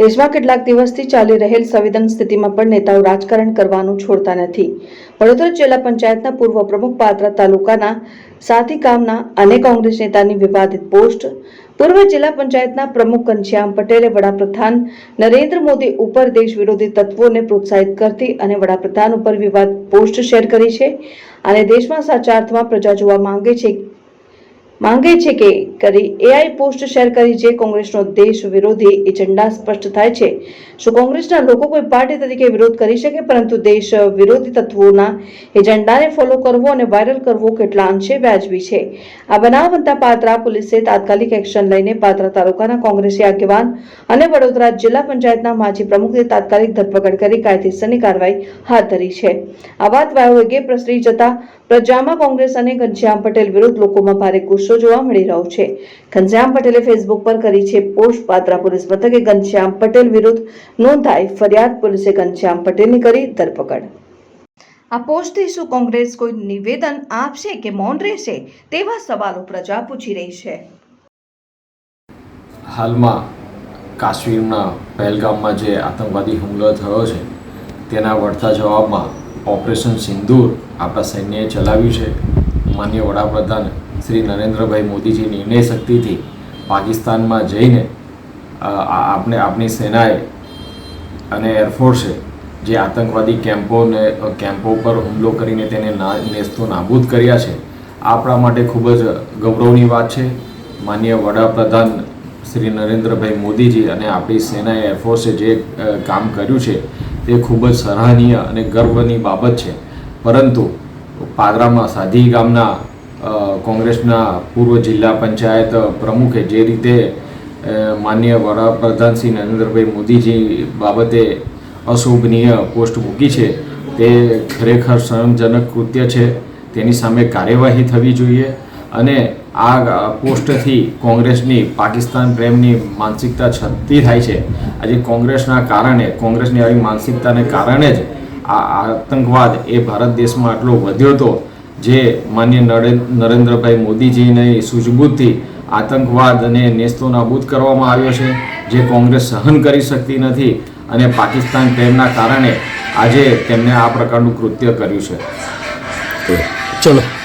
દેશમાં કેટલાક દિવસથી ચાલી રહેલ સંવેદન સ્થિતિમાં પણ નેતાઓ રાજકારણ કરવાનું છોડતા નથી. વડોદરા જિલ્લા પંચાયતના પૂર્વ પ્રમુખ પાત્રા તાલુકાના સાથી કામના અને કોંગ્રેસ નેતાની વિવાદિત પોસ્ટ. પૂર્વ જિલ્લા પંચાયતના પ્રમુખ ઘનશ્યામ પટેલે વડાપ્રધાન નરેન્દ્ર મોદી ઉપર દેશ વિરોધી તત્વોને પ્રોત્સાહિત કરતી અને વડાપ્રધાન ઉપર વિવાદ પોસ્ટ શેર કરી છે. અને દેશમાં સાચા અર્થમાં પ્રજા જોવા માંગે છે માંગે છે કે કરી એઆઈ પોસ્ટ શેર કરી જે કોંગ્રેસનો દેશ વિરોધી એજન્ડા સ્પષ્ટ થાય છે. શું કોંગ્રેસના લોકો કોઈ પાર્ટી તરીકે વિરોધ કરી શકે? પરંતુ દેશ વિરોધી તત્વોના એજન્ડાને ફોલો કરવો અને વાયરલ કરવો કેટલા અંશે વ્યાજબી છે. આ બનાવ બનતા પાત્રા પોલીસે તાત્કાલિક એક્શન લઈને પાત્રા તાલુકાના કોંગ્રેસી આગેવાન અને વડોદરા જિલ્લા પંચાયતના માજી પ્રમુખની તાત્કાલિક ધરપકડ કરી કાયદેસરની કાર્યવાહી હાથ ધરી છે. આ વાત વાયુવેગે પ્રસરી જતા પ્રજામાં કોંગ્રેસ અને ઘનશ્યામ પટેલ વિરુદ્ધ લોકોમાં ભારે ગુસ્સો જોવા મળી રહ્યો છે. ઘનશ્યામ પટેલે ફેસબુક પર કરી છે પોસ્ટ. પાત્રા પોલીસ મથકે ઘનશ્યામ પટેલ વિરુદ્ધ નોંધાઈ ફરિયાદ. પોલીસે ઘનશ્યામ પટેલની કરી ધરપકડ. આ પોસ્ટથી શું કોંગ્રેસ કોઈ નિવેદન આપશે કે મૌન રહેશે તેવા સવાલો પ્રજા પૂછી રહી છે. હાલમાં કાશ્મીરના પહેલગામમાં જે આતંકવાદી હુમલો થયો છે તેના વળતા જવાબમાં ઓપરેશન સિંદૂર આપણા સૈન્યએ ચલાવ્યું છે. માન્ય વડાપ્રધાન શ્રી નરેન્દ્રભાઈ મોદીજી નિર્ણય શક્તિથી પાકિસ્તાનમાં જઈને આપણે આપણી સેનાએ અને એરફોર્સે જે આતંકવાદી કેમ્પોને કેમ્પો પર હુમલો કરીને તેને નેસ્તો નાબૂદ કર્યા છે આપણા માટે ખૂબ જ ગૌરવની વાત છે. માન્ય વડાપ્રધાન શ્રી નરેન્દ્રભાઈ મોદીજી અને આપણી સેનાએ એરફોર્સે જે કામ કર્યું છે, તે ખૂબ જ સરાહનીય અને ગર્વની બાબત છે. પરંતુ પાદરામાં સાધી ગામના કોંગ્રેસના પૂર્વ જિલ્લા પંચાયત પ્રમુખે જે રીતે માન્ય વડાપ્રધાન શ્રી નરેન્દ્રભાઈ મોદીજી બાબતે અશોભનીય પોસ્ટ મૂકી છે, તે ખરેખર શરમજનક કૃત્ય છે, તેની સામે કાર્યવાહી થવી જોઈએ અને આ પોસ્ટથી કોંગ્રેસની પાકિસ્તાન પ્રેમની માનસિકતા છતી થાય છે. આજે કોંગ્રેસના કારણે, કોંગ્રેસની આવી માનસિકતાને કારણે જ આ આતંકવાદ એ ભારત દેશમાં આટલો વધ્યો હતો. જે માન્ય નરેન- નરેન્દ્રભાઈ મોદીજીની સૂઝબૂછથી આતંકવાદને નેસ્તો નાબૂદ કરવામાં આવ્યો છે, જે કોંગ્રેસ સહન કરી શકતી નથી અને પાકિસ્તાન પ્રેમના કારણે આજે તેમણે આ પ્રકારનું કૃત્ય કર્યું છે. ચલો.